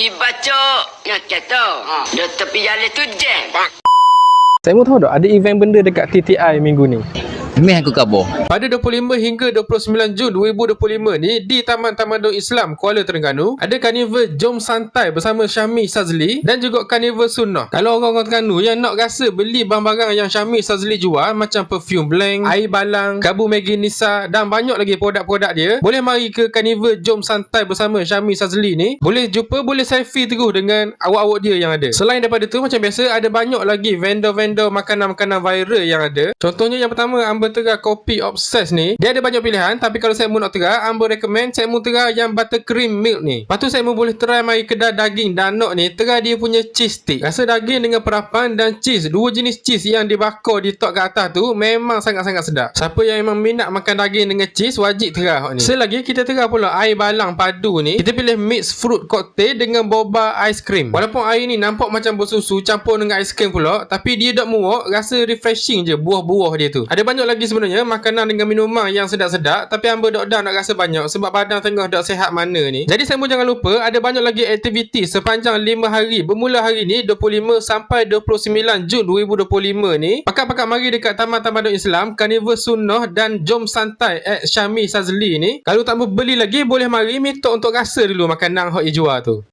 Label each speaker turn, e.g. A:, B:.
A: Pergi baca. Nak kata. Ha. Dia tepi jalan tu jam.
B: Saya mau tahu tak ada event benda dekat TTI minggu ni.
C: Meh aku kabur.
D: Pada 25 hingga 29 Jun 2025 ni di Taman Tamadun Islam Kuala Terengganu ada karnival Jom Santai bersama Syami Sazli dan juga karnival Sunnah. Kalau orang-orang Terengganu yang nak rasa beli barang-barang yang Syami Sazli jual macam perfume blank, air balang, gabu Maggi Nisa dan banyak lagi produk-produk dia, boleh mari ke karnival Jom Santai bersama Syami Sazli ni. Boleh jumpa, boleh selfie terus dengan awak-awak dia yang ada. Selain daripada tu macam biasa ada banyak lagi vendor-vendor makanan-makanan viral yang ada. Contohnya yang pertama Amber Tera Kopi Obsess ni Dia ada banyak pilihan Tapi kalau saya nak tera Amber recommend Saya mau tera yang buttercream milk ni. Lepas tu saya boleh try Mari kedai daging Danok ni Tera dia punya cheese stick. Rasa daging dengan perapan dan cheese Dua jenis cheese yang dibakar di top kat atas tu Memang sangat-sangat sedap. Siapa yang memang minat makan daging dengan cheese Wajib tera hot ni. Selagi kita tera pula Air balang padu ni Kita pilih mix fruit cocktail Dengan boba ice cream. Walaupun air ni nampak macam bersusu Campur dengan ice cream pula Tapi dia tak muak Rasa refreshing je Buah-buah dia tu. Ada banyak lagi sebenarnya Makanan dengan minuman yang sedap-sedap Tapi hamba dok dah nak rasa banyak Sebab badan tengah dok sehat mana ni. Jadi saya jangan lupa Ada banyak lagi aktiviti Sepanjang 5 hari Bermula hari ni 25 sampai 29 Jun 2025 ni. Pakat-pakat mari dekat Taman Tamadun Islam Carnival Sunnah dan Jom Santai At Syami Sazli ni. Kalau tak beli lagi Boleh mari minta untuk rasa dulu Makanan hot jual tu